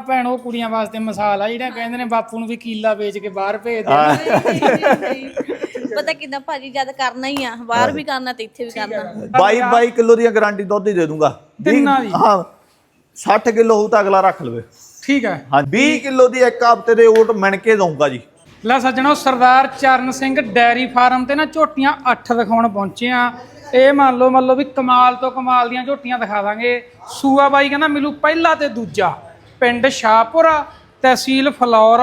ਭੈਣ ਉਹ ਕੁੜੀਆਂ ਵਾਸਤੇ ਮਿਸਾਲ ਆ ਜਿਹੜਾ ਕਹਿੰਦੇ ਨੇ ਬਾਪੂ ਨੂੰ ਵੀ ਕੀਲਾ ਵੇਚ ਕੇ ਬਾਹਰ ਭੇਜ ਦੇ ਪਤਾ ਕਿਦਾਂ ਭਾਜੀ ਜਦ ਕਰਨਾ ਹੀ ਆ ਬਾਹਰ ਵੀ ਕਰਨਾ ਤੇ ਇੱਥੇ ਵੀ ਕਰਨਾ। 22 22 ਕਿਲੋ ਦੀ ਗਾਰੰਟੀ ਦੁੱਧ ਹੀ ਦੇ ਦੂੰਗਾ। ਵੀਹ- ਤਿੰਨਾਂ ਦੀ? ਹਾਂ 60 ਕਿਲੋ ਹੋਊ ਤਾਂ ਅਗਲਾ ਰੱਖ ਲਵੇ। ਠੀਕ ਹੈ ਹਾਂ 20 ਕਿਲੋ ਦੀ ਇੱਕ ਹਫ਼ਤੇ ਦੇ ਓਟ ਮਿਣ ਕੇ ਦਊਂਗਾ ਜੀ। ਲੈ ਸੱਜਣੋ ਸਰਦਾਰ ਚਰਨ ਸਿੰਘ ਡੈਰੀ ਫਾਰਮ ਤੇ ਨਾ ਝੋਟੀਆਂ 8 ਦਿਖਾਉਣ ਪਹੁੰਚੇ ਆ। ਇਹ ਮੰਨ ਲਓ ਮੰਨ ਲਓ ਵੀ ਕਮਾਲ ਤੋਂ ਕਮਾਲ ਦੀਆਂ ਝੋਟੀਆਂ ਦਿਖਾ ਦਾਂਗੇ। ਸੂਆ ਬਾਈ ਕਹਿੰਦਾ ਮਿਲੂ ਪਹਿਲਾ ਤੇ ਦੂਜਾ। ਪਿੰਡ ਸ਼ਾਹਪੁਰ ਤਹਿਸੀਲ ਫਲੌਰ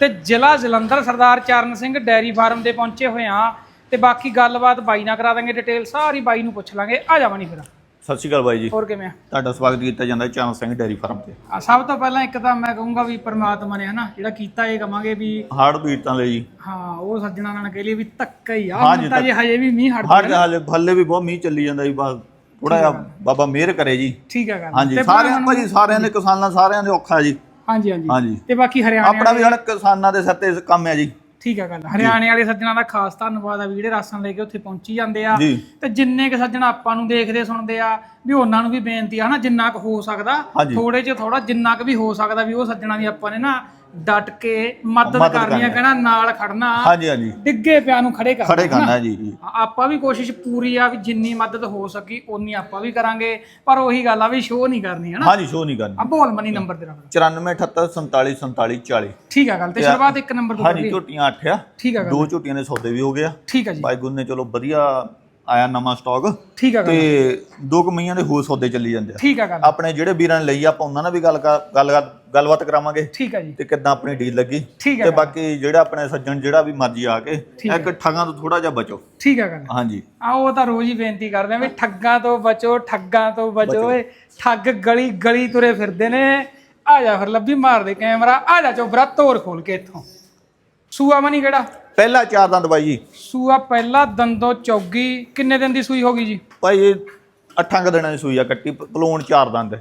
ਤੇ ਜ਼ਿਲ੍ਹਾ ਜਲੰਧਰ ਸਰਦਾਰ ਚਰਨ ਸਿੰਘ ਡੈਰੀ ਫਾਰਮ ਦੇ ਪਹੁੰਚੇ ਹੋਏ ਆ। ਤੇ ਬਾਕੀ ਗੱਲਬਾਤ ਬਾਈ ਨਾਲ ਕਰਾ ਦਾਂਗੇ ਡਿਟੇਲ ਸਾਰੀ ਬਾਈ ਨੂੰ ਪੁੱਛ ਲਾਂਗੇ। ਆ ਜਾਵਾਂ ਨਹੀਂ ਫਿਰ। ਸਤਿ ਸ਼੍ਰੀ ਅਕਾਲ ਬਾਈ ਜੀ। ਹੋਰ ਕਿਵੇਂ ਆ? ਤੁਹਾਡਾ ਸਵਾਗਤ ਕੀਤਾ ਜਾਂਦਾ ਹੈ ਚਰਨ ਸਿੰਘ ਡੈਰੀ ਫਾਰਮ ਤੇ। ਆ, ਸਭ ਤੋਂ ਪਹਿਲਾਂ ਇੱਕ ਤਾਂ ਮੈਂ ਕਹੂੰਗਾ ਵੀ ਪ੍ਰਮਾਤਮਾ ਨੇ ਹਨਾ ਜਿਹੜਾ ਕੀਤਾ ਇਹ ਕਵਾਂਗੇ ਵੀ ਹਾਰਡ ਬੀਟਾਂ ਲਈ ਜੀ। ਹਾਂ ਉਹ ਸੱਜਣਾ ਨਾਲ ਕਹਿ ਲਈ ਵੀ ਧੱਕਾ ਹੀ ਆ। ਹੁਣ ਤਾਂ ਜੇ ਹਜੇ ਵੀ ਮੀਂਹ ਹਰ ਹਾਲੇ ਹੱਲੇ ਵੀ ਬਹੁਤ ਮੀਂਹ ਚੱਲੀ ਜਾਂਦਾ ਜੀ ਬਸ ਥੋੜਾ ਜਿਹਾ ਬਾਬਾ ਮਿਹਰ ਕਰੇ ਜੀ। ਠੀਕ ਹੈ ਗੱਲ। ਹਾਂਜੀ ਸਾਰਿਆਂ ਭਾਜੀ ਸਾਰਿਆਂ ਦੇ ਕਿਸਾਨਾਂ ਸਾਰਿਆਂ ਦੇ ਔਖਾ ਜੀ। ਹਾਂਜੀ ਹਾਂਜੀ। ਤੇ ਬਾਕੀ ਹਰਿਆਣੇ ਆਪਣਾ ਵੀ ਹਣ ਕਿਸਾਨਾਂ ਦੇ ਸਿਰ ਤੇ ਕੰਮ ਹੈ ਜੀ। ਠੀਕ ਹੈ ਗੱਲ। ਹਰਿਆਣੇ ਵਾਲੇ ਸੱਜਣਾ ਦਾ ਖਾਸ ਧੰਨਵਾਦ ਆ ਵੀ ਜਿਹੜੇ ਰਾਸ਼ਨ ਲੈ ਕੇ ਉੱਥੇ ਪਹੁੰਚੀ ਜਾਂਦੇ ਆ। ਤੇ ਜਿੰਨੇ ਕੁ ਸੱਜਣਾ ਆਪਾਂ ਨੂੰ ਦੇਖਦੇ ਸੁਣਦੇ ਆ ਵੀ ਉਹਨਾਂ ਨੂੰ ਵੀ ਬੇਨਤੀ ਆ ਹਨਾ ਜਿੰਨਾ ਕੁ ਹੋ ਸਕਦਾ। ਥੋੜੇ ਚ ਥੋੜਾ ਜਿੰਨਾ ਕੁ ਵੀ ਹੋ ਸਕਦਾ ਵੀ ਉਹ ਸੱਜਣਾ ਦੀ ਆਪਾਂ ਨੇ ਨਾ ਡਟ ਕੇ ਮਦਦ ਮਦਦ ਕਰਨੀ ਆ ਕਰਨੀ ਆ। ਕਹਿਣਾ ਨਾਲ ਖੜਨਾ ਹਾਂਜੀ ਹਾਂਜੀ। ਡਿੱਗੇ ਪਿਆ ਨੂੰ ਖੜੇ ਕਰਨਾ ਖੜੇ ਕਰਨਾ ਜੀ ਆਪਾਂ ਵੀ ਕੋਸ਼ਿਸ਼ ਪੂਰੀ ਆ ਵੀ ਜਿੰਨੀ ਮਦਦ ਹੋ ਸਕੀ ਓਨੀ ਆਪਾਂ ਵੀ ਕਰਾਂਗੇ। ਪਰ ਉਹੀ ਗੱਲ ਆ ਵੀ ਸ਼ੋਅ ਨਹੀਂ ਕਰਨੀ ਹਨਾ ਹਾਂਜੀ ਸ਼ੋ ਨਹੀਂ ਕਰਨੀ। ਆ ਬੋਲ ਮਨੀ ਨੰਬਰ ਤੇਰਾ। 94 47 47 40 ਠੀਕ ਆ ਗੱਲ ਤੇ ਸ਼ੁਰੂਆਤ ਇੱਕ ਨੰਬਰ ਤੋਂ ਹਾਂਜੀ ਕਰੀਏ ਝੋਟੀਆਂ 8 ਆ। ਠੀਕ ਆ ਗੱਲ। ਦੋ ਝੋਟੀਆਂ ਦੇ ਸੌਦੇ ਵੀ ਹੋ ਗਿਆ ਠੀਕ ਆ ਜੀ। ਬਾਈ ਗੁਰ ਨੇ ਚਲੋ ਵਧੀਆ ਆਇਆ ਨਵਾਂ ਸਟਾਕ ਠੀਕ ਆ ਤੇ ਦੋ ਕਮਈਆਂ ਦੇ ਹੋਰ ਸੌਦੇ ਚੱਲੀ ਜਾਂਦੇ ਆ। ਠੀਕ ਆ ਗੱਲ। ਆਪਣੇ ਜਿਹੜੇ ਵੀਰਾਂ ਨੇ ਲਈ ਆ, ਆਪਾਂ ਉਹਨਾਂ ਨਾਲ ਵੀ ਗੱਲ ਗੱਲ ਗੱਲਬਾਤ ਕਰਾਵਾਂਗੇ। ਠੀਕ ਆ ਜੀ। ਤੇ ਕਿੱਦਾਂ ਆਪਣੀ ਡੀਲ ਲੱਗੀ। ਤੇ ਬਾਕੀ ਜਿਹੜਾ ਆਪਣੇ ਸੱਜਣ ਜਿਹੜਾ ਵੀ ਮਰਜ਼ੀ ਆ ਕੇ ਇੱਕ ਠੱਗਾਂ ਤੋਂ ਥੋੜਾ ਜਿਹਾ ਬਚੋ। ਠੀਕ ਆ ਗੱਲ। ਹਾਂਜੀ। ਆ ਉਹ ਤਾਂ ਰੋਜ਼ ਹੀ ਬੇਨਤੀ ਕਰਦੇ ਆ ਵੀ ਠੱਗਾਂ ਤੋਂ ਬਚੋ ਠੱਗਾਂ ਤੋਂ ਬਚੋ। ਓਏ ਠੱਗ ਗਲੀ ਗਲੀ ਤੁਰੇ ਫਿਰਦੇ ਨੇ। ਆ ਜਾ ਫਿਰ ਲੱਭੀ ਮਾਰ ਦੇ ਕੈਮਰਾ। ਆ ਜਾ ਚੋਬਰਾ ਤੋਰ ਖੋਲ ਕੇ ਇੱਥੋਂ। ਸੂਆ ਮਨੀ ਕਿਹੜਾ? ਪਹਿਲਾ ਚਾਰ ਦੰਦ ਬਾਈ ਜੀ। ਸੂਆ ਪਹਿਲਾ ਦੰਦੋ ਚੌਗੀ। ਕਿੰਨੇ ਦਿਨ ਦੀ ਸੂਈ ਹੋਗੀ ਜੀ? ਭਾਈ ਇਹ ਅੱਠਾਂ ਕੁ ਦਿਨਾਂ ਦੀ ਸੂਈ ਆ ਕੱਟੀ ਪਲੂਣ ਚਾਰ ਦੰਦ।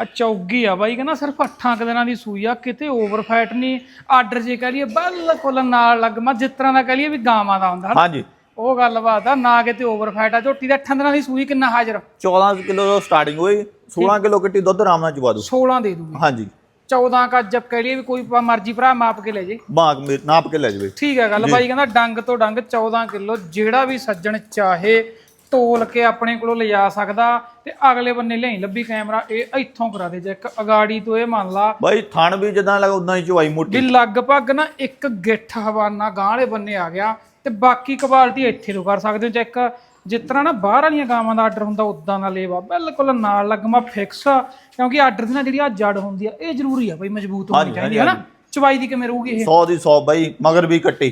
ਆ ਚੌਗੀ ਆ ਬਾਈ ਕਹਿੰਦਾ ਸਿਰਫ 8 ਕੁ ਦਿਨਾਂ ਦੀ ਸੂਈ ਆ ਕਿਤੇ ਓਵਰ ਫੈਟ ਨਹੀਂ। ਆਰਡਰ ਜੇ ਕਹ ਲਈਏ ਬਿਲਕੁਲ ਨਾਲ ਲੱਗਮਾ ਜਿਸ ਤਰ੍ਹਾਂ ਦਾ ਕਹ ਲਈਏ ਵੀ ਗਾਵਾਂ ਦਾ ਹੁੰਦਾ। ਹਾਂਜੀ। ਉਹ ਗੱਲਬਾਤ ਆ ਨਾ ਕਿਤੇ ਓਵਰ ਫੈਟ ਆ। ਝੋਟੀ ਦੇ 8 ਦਿਨਾਂ ਦੀ ਸੂਈ ਕਿੰਨਾ ਹਾਜ਼ਰ? 14 ਕਿਲੋ ਤੋਂ ਸਟਾਰਟਿੰਗ ਹੋਈ 16 ਕਿਲੋ ਕੱਟੀ ਦੁੱਧ ਆਰਾਮ ਨਾਲ ਚਵਾ ਦੂ 16 ਦੇ ਦੂਗੀ ਹਾਂਜੀ। 14 ਕਾ ਜਬ ਕਹਿ ਲਈਏ ਵੀ ਕੋਈ ਭਾ ਮਰਜ਼ੀ ਭਰਾ ਮਾਪ ਕੇ ਲੈ ਜੇ। ਬਾਗ ਮੇ ਨਾਪ ਕੇ ਲੈ ਜਵੇ। ਠੀਕ ਹੈ ਗੱਲ ਬਾਈ ਕਹਿੰਦਾ ਡੰਗ ਤੋਂ ਡੰਗ 14 ਕਿਲੋ ਜਿਹੜਾ ਵੀ ਸੱਜਣ ਚਾਹੇ ਤੋਲ ਕੇ ਆਪਣੇ ਕੋਲੋਂ ਲਿਜਾ ਸਕਦਾ ਤੇ ਅਗਲੇ ਬੰਨੇ ਲਿਆਈ ਲੱਭੀ ਕੈਮਰਾ ਇਹ ਇੱਥੋਂ ਕਰਾ ਦੇ ਜੇ। ਇੱਕ ਅਗਾੜੀ ਤੋਂ ਇਹ ਮੰਨ ਲਾ ਬਾਈ ਥਣ ਵੀ ਜਦਾਂ ਲੱਗ ਉਦਾਂ ਹੀ ਚਵਾਈ ਮੋਟੀ। ਵੀ ਲਗਭਗ ਨਾ ਇੱਕ ਗਿੱਠ ਹਵਾਨਾ ਗਾਂ ਵਾਲੇ ਬੰਨੇ ਆ ਗਿਆ ਤੇ ਬਾਕੀ ਕੁਆਲਿਟੀ ਇੱਥੇ ਤੋਂ ਕਰ ਸਕਦੇ ਹੋ। ਚੈੱਕ ਜਿਸ ਤਰ੍ਹਾਂ ਨਾ ਬਾਹਰ ਵਾਲੀਆਂ ਗਾਵਾਂ ਦਾ ਆਰਡਰ ਹੁੰਦਾ ਉਦਾਂ ਦਾ ਲੇਵਾ ਬਿਲਕੁਲ ਨਾਲ ਲੱਗਮਾ ਫਿਕਸ ਕਿਉਂਕਿ ਆਰਡਰ ਦੀ ਨਾ ਜਿਹੜੀ ਆ ਜੜ ਹੁੰਦੀ ਆ ਇਹ ਜ਼ਰੂਰੀ ਆ ਬਈ ਮਜ਼ਬੂਤ ਹੋਣੀ ਹਾਂਜੀ, ਚਾਹੀਦੀ ਹੈ ਨਾ। ਚਵਾਈ ਦੀ ਕਿਵੇਂ ਰਹੂਗੀ ਇਹ? 100 ਦੀ 100 ਬਾਈ ਮਗਰ ਵੀ ਕੱਟੀ।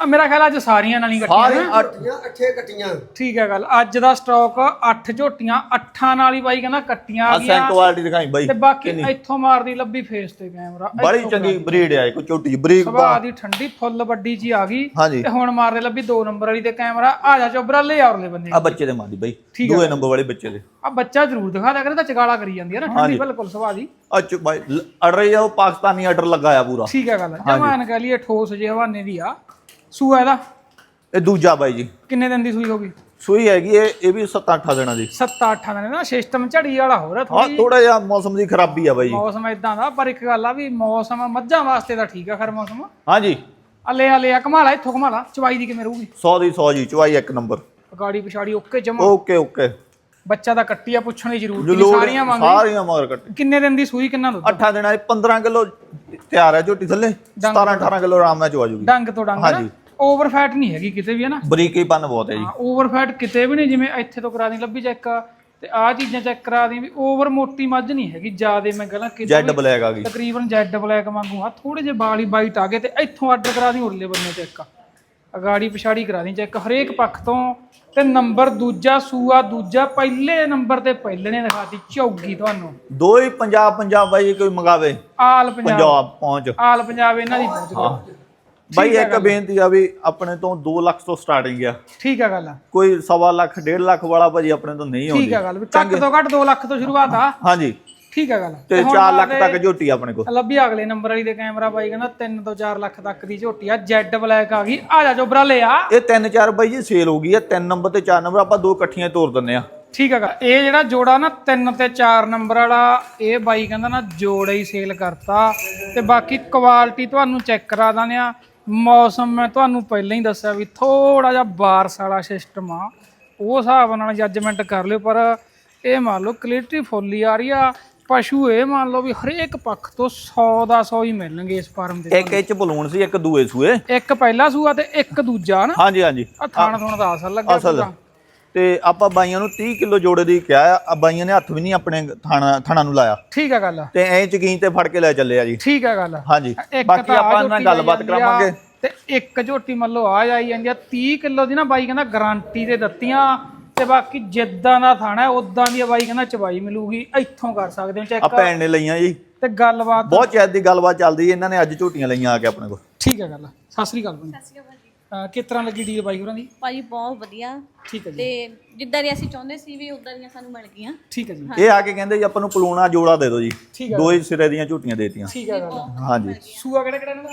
ਆ ਮੇਰਾ ਖਿਆਲ ਅੱਜ ਸਾਰੀਆਂ ਨਾਲ ਹੀ ਕੱਟੀਆਂ ਸਾਰੇ ਨਾ। ਅੱਠ। ਕੱਟੀਆਂ ਅੱਠੇ ਕੱਟੀਆਂ। ਠੀਕ ਹੈ ਗੱਲ ਅੱਜ ਦਾ ਸਟਾਕ 8 ਝੋਟੀਆਂ 8 ਨਾਲ ਹੀ ਬਾਈ ਕਹਿੰਦਾ ਕੱਟੀਆਂ ਆ ਅਸਾਂ ਗਈਆਂ। ਕੁਆਲਿਟੀ ਦਿਖਾਈ ਬਾਈ ਤੇ ਬਾਕੀ ਇੱਥੋਂ ਮਾਰਦੀ ਲੱਭੀ ਫੇਸ ਤੇ ਕੈਮਰਾ ਬੜੀ ਚੰਗੀ ਬਰੀਡ ਆ ਕੋਈ ਛੋਟੀ ਜਿਹੀ ਬਰੀਕ ਸੁਭਾਅ ਦੀ ਠੰਡੀ ਫੁੱਲ ਵੱਡੀ ਜੀ ਆ ਗਈ। ਹਾਂਜੀ। ਤੇ ਹੁਣ ਮਾਰਦੇ ਲੱਭੀ 2 ਨੰਬਰ ਵਾਲੀ ਤੇ ਕੈਮਰਾ ਆ ਜਾ ਚੋਬਰਾ ਲੈ ਆਉਰਲੇ ਬੰਦੇ ਆ ਬੱਚੇ ਦੇ ਮਾਦੀ ਬਾਈ ਦੂਏ ਨੰਬਰ ਵਾਲੇ ਬੱਚੇ ਦੇ। ਆ ਬੱਚਾ ਜ਼ਰੂਰ ਦਿਖਾ ਦਿਆ ਕਰੇ ਤਾਂ ਚਗਾਲਾ ਕਰੀ ਜਾਂਦੀ ਹੈ ਨਾ ਠੰਡੀ ਬਿਲਕੁਲ ਸੁਭਾਅ ਦੀ। ਆ ਚ ਬਾਈ ਅੜ ਰਹੀ ਆ ਉਹ ਪਾਕਿਸਤਾਨੀ ਆਰਡਰ ਲਗਾਇਆ ਪੂਰਾ। ਠੀਕ ਹੈ ਗੱਲ ਜਮਾਨ ਕਹ ਲਈਏ ਠੋਸ ਜੇ ਹਵਾਨੇ ਦੀ ਆ। ਸੂਆ ਇਹਦਾ? ਇਹ ਦੂਜਾ ਬਾਈ ਜੀ। ਕਿੰਨੇ ਦਿਨ ਦੀ ਸੂਈ ਹੋਗੀ ਸੂਈ ਹੈਗੀ ਇਹ ਇਹ ਵੀ 7-8 ਦਿਨਾਂ ਦੀ। 7-8 ਦਿਨ ਨਾ ਸਿਸਟਮ ਝੜੀ ਵਾਲਾ ਹੋ ਰਿਹਾ ਹਾਂ ਥੋੜੀ ਥੋੜਾ ਜਿਹਾ ਮੌਸਮ ਦੀ ਖਰਾਬੀ ਆ ਬਾਈ ਜੀ। ਮੌਸਮ ਇਦਾਂ ਦਾ ਪਰ ਇੱਕ ਗੱਲ ਆ ਵੀ ਮੌਸਮ ਮੱਝਾਂ ਵਾਸਤੇ ਤਾਂ ਠੀਕ ਆ ਖਰ ਮੌਸਮ। ਹਾਂਜੀ ਅਲੇ ਅਲੇ ਆ ਕਮਾਲਾ ਇੱਥੋਂ ਕਮਾਲਾ ਚਵਾਈ ਦੀ ਕਿਵੇਂ ਰਹੂਗੀ? 100 ਦੀ 100 ਜੀ ਚਵਾਈ ਇੱਕ ਨੰਬਰ। ਗਾੜੀ ਪਿਛਾੜੀ ਓਕੇ ਜਮਾ। Okay okay. ਬੱਚਾ ਦਾ ਕੱਟੀ ਆ ਪੁੱਛਣ ਦੀ ਜ਼ਰੂਰਤ ਨਹੀਂ ਸਾਰੀਆਂ ਮੰਗ ਸਾਰੀਆਂ ਮਗਰ ਕੱਟੀ। ਕਿੰਨੇ ਦਿਨ ਦੀ ਸੂਈ ਕਿੰਨਾ ਦੁੱਧ? 8 ਦਿਨਾਂ ਦੀ 15 ਕਿਲੋ ਤਿਆਰ ਹੈ ਝੋਟੀ ਥੱਲੇ। 17-18 ਕਿਲੋ ਆਰਾਮ ਨਾਲ ਚਵਾ ਜੂਗੀ। ਡੰਗ ਤੋਂ ਡੰਗ ਹਾਂਜੀ। ਓਵਰ ਫੈਟ ਨਹੀਂ ਹੈਗੀ ਕਿਤੇ ਵੀ ਹੈ ਨਾ? ਬਰੀਕੀ ਪਨ ਬਹੁਤ ਹੈ ਜੀ। ਓਵਰ ਫੈਟ ਕਿਤੇ ਵੀ ਨਹੀਂ ਜਿਵੇਂ ਇੱਥੇ ਤੋਂ ਕਰਾ ਦੀ ਲੱਭੀ ਚੈੱਕ ਤੇ ਆਹ ਚੀਜ਼ਾਂ ਚੈੱਕ ਕਰਾ ਦੀ ਵੀ ਓਵਰ ਮੋਟੀ ਮੱਝ ਨਹੀਂ ਹੈਗੀ ਜਿਆਦੇ ਮੈਂ ਕਹਾਂ ਕਿਤੇ ਜੈਡ ਬਲੈਕ ਆ ਗਈ। ਤਕਰੀਬਨ ਜੈਡ ਬਲੈਕ ਵਾਂਗੂ ਆ ਥੋੜੇ ਜਿਹੇ ਵਾਲੀ ਬਾਈਟ ਆ ਗਏ ਤੇ ਇੱਥੋਂ ਆਰਡਰ ਕਰਾ ਦੀ ਉਰਲੇ ਬੰਨੇ ਚੈੱਕ ਅਗਾੜੀ ਪਿਛਾੜੀ ਕਰਾ ਦੀ ਚੈੱਕ ਹਰੇਕ ਪੱਖ ਤੋਂ ਤੇ ਨੰਬਰ ਦੂਜਾ ਸੂਆ ਦੂਜਾ ਪਹਿਲੇ ਨੰਬਰ ਤੇ ਪਹਿਲੇ ਨੇ ਦਿਖਾਤੀ ਚੌਗੀ ਤੁਹਾਨੂੰ। ਦੋ ਹੀ ਪੰਜਾਬ ਪੰਜਾਬ ਬਾਈ ਕੋਈ ਮੰਗਾਵੇ? ਆਲ ਪੰਜਾਬ। ਪਹੁੰਚ। ਆਲ ਪੰਜਾਬ ਇਹਨਾਂ ਦੀ ਪਹੁੰਚ ਬਾਈ ਇੱਕ ਬੇਨਤੀ ਆ ਵੀ ਆਪਣੇ ਤੋਂ 2 ਲੱਖ ਤੋਂ ਸਟਾਰਟਿੰਗ ਆ। ਠੀਕ ਆ ਗੱਲ ਕੋਈ ਸਵਾ ਲੱਖ 1.5 ਲੱਖ ਵਾਲਾ ਭਾਜੀ ਆਪਣੇ ਤੋਂ ਨਹੀਂ ਆਉਂਦੀ ਠੀਕ ਆ ਗੱਲ ਵੀ ਘੱਟ ਤੋਂ ਘੱਟ 2 ਲੱਖ ਤੋਂ ਸ਼ੁਰੂਆਤ ਆ। ਹਾਂਜੀ। ਠੀਕ ਆ ਗੱਲ। ਤੇ ਹੁਣ 4 ਲੱਖ ਤੱਕ ਝੋਟੀ ਆਪਣੇ ਕੋਲ। ਲੱਭੀ ਅਗਲੇ ਨੰਬਰ ਵਾਲੀ ਦੇ ਕੈਮਰਾ ਬਾਈ ਕਹਿੰਦਾ 3 ਤੋਂ 4 ਲੱਖ ਤੱਕ ਦੀ ਝੋਟੀ ਆ ਜੈਡ ਬਲੈਕ ਆ ਗਈ। ਆ ਜਾ ਜੋਬਰਾ ਲੈ ਆ। ਇਹ ਤਿੰਨ ਚਾਰ ਬਾਈ ਜੀ ਸੇਲ ਹੋ ਗਈ ਆ ਤਿੰਨ ਨੰਬਰ ਤੇ ਚਾਰ ਨੰਬਰ ਆਪਾਂ ਦੋ ਇਕੱਠੀਆਂ ਤੋਰ ਦਿੰਨੇ ਆ। ਠੀਕ ਹੈਗਾ ਇਹ ਜਿਹੜਾ ਜੋੜਾ ਨਾ 3 ਤੇ 4 ਨੰਬਰ ਵਾਲਾ ਇਹ ਬਾਈ ਕਹਿੰਦਾ ਨਾ ਜੋੜਾ ਹੀ ਸੇਲ ਕਰਤਾ। ਤੇ ਬਾਕੀ ਕੁਆਲਿਟੀ ਤੁਹਾਨੂੰ ਚੈੱਕ ਕਰਾ ਦਾਂਗੇ ਆ। ਮੌਸਮ ਮੈਂ ਤੁਹਾਨੂੰ ਪਹਿਲਾਂ ਹੀ ਦੱਸਿਆ ਵੀ ਥੋੜਾ ਜਿਹਾ ਬਾਰਸ ਵਾਲਾ ਸਿਸਟਮ ਆ। ਉਹ ਹਿਸਾਬ ਨਾਲ ਜੱਜਮੈਂਟ ਕਰ ਲਿਓ ਪਰ ਇਹ ਮੰਨ ਲਓ ਕਲੀਅਰਟੀ ਫੁੱਲੀ ਆ ਰਹੀ ਆ। ਪਸ਼ੂ ਇਹ ਮੰਨ ਲਓ ਵੀ ਹਰੇਕ ਪੱਖ ਤੋਂ 100 ਦਾ 100 ਹੀ ਮਿਲਣਗੇ ਇਸ ਫਾਰਮ ਦੇ ਇੱਕ ਇਹ ਚ ਬਲੂਨ ਸੀ ਇੱਕ ਦੂਏ ਸੂਏ। ਇੱਕ ਪਹਿਲਾ ਸੂਆ ਤੇ ਇੱਕ ਦੂਜਾ ਨਾ ਹਾਂਜੀ ਹਾਂਜੀ। ਆ ਥਾਣ ਥੁਣ ਦਾ ਅਸਰ ਲੱਗਿਆ ਅਸਲ। ਪੂਰਾ। ਤੇ ਆਪਾਂ ਬਾਈਆਂ ਨੂੰ 30 ਕਿਲੋ ਜੋੜੇ ਦੀ ਕਿਹਾ ਆ ਬਾਈਆਂ ਨੇ ਹੱਥ ਵੀ ਨਹੀਂ ਆਪਣੇ ਥਾਣਾ ਥਾਣਾ ਨੂੰ ਲਾਇਆ। ਠੀਕ ਹੈ ਗੱਲ। ਤੇ ਐਂ ਯਕੀਨ ਤੇ ਫੜ ਕੇ ਲੈ ਚੱਲੇ ਆ ਜੀ। ਠੀਕ ਹੈ ਗੱਲ। ਹਾਂਜੀ। ਇੱਕ ਬਾਕੀ ਤਾਂ ਆਹ ਆਪਾਂ ਨਾਲ ਝੋਟੀ ਗੱਲਬਾਤ ਆਈ ਜਾਂਦੀ ਆ, ਕਰਾਵਾਂਗੇ। ਤੇ ਇੱਕ ਝੋਟੀ ਮੰਨ ਲਓ ਆ ਜਾਈ ਜਾਂਦੀ ਆ 30 ਕਿਲੋ ਦੀ ਨਾ ਬਾਈ ਕਹਿੰਦਾ ਗਾਰੰਟੀ ਤੇ ਦਿੱਤੀਆਂ। ਤੇ ਬਾਕੀ ਜਿੱਦਾਂ ਦਾ ਥਾਣਾ ਉਦਾਂ ਦੀ ਆ ਬਾਈ ਕਹਿੰਦਾ ਚਵਾਈ ਮਿਲੂਗੀ। ਇੱਥੋਂ ਕਰ ਸਕਦੇ ਹੋ ਆ ਚੈੱਕ ਭੈਣ ਨੇ ਲਈਆਂ ਜੀ। ਤੇ ਗੱਲਬਾਤ ਬਹੁਤ ਚਿਰ ਦੀ ਗੱਲਬਾਤ ਚੱਲਦੀ ਹੈ ਇਹਨਾਂ ਨੇ ਅੱਜ ਝੋਟੀਆਂ ਲਈਆਂ ਆ ਕੇ ਆਪਣੇ ਕੋਲ। ਠੀਕ ਹੈ ਗੱਲ। ਸਤਿ ਸ੍ਰੀ ਅਕਾਲ ਭਾਈ ਅਹ ਕਿਸ ਤਰ੍ਹਾਂ ਲੱਗੀ ਡੀਲ ਬਾਈ ਹੋਰਾਂ ਦੀ? ਭਾਜੀ ਬਹੁਤ ਵਧੀਆ। ਠੀਕ ਹੈ ਜੀ। ਤੇ ਜਿੱਦਾਂ ਦੀ ਅਸੀਂ ਚਾਹੁੰਦੇ ਸੀ ਵੀ ਉਦਾਂ ਦੀਆਂ ਸਾਨੂੰ ਮਿਲ ਗਈਆਂ। ਠੀਕ ਹੈ ਜੀ। ਇਹ ਆ ਕੇ ਕਹਿੰਦੇ ਜੀ ਆਪਾਂ ਨੂੰ ਪਲੂਣਾ ਜੋੜਾ ਦੇ ਦਿਓ ਜੀ। ਹੈ। ਦੋ ਹੀ ਸਿਰੇ ਦੀਆਂ ਝੋਟੀਆਂ ਦੇਤੀਆਂ। ਠੀਕ ਹੈ ਗੱਲ ਹਾਂਜੀ। ਸੂਆ ਕਿਹੜਾ ਕਿਹੜਾ ਇਹਨਾਂ ਦਾ?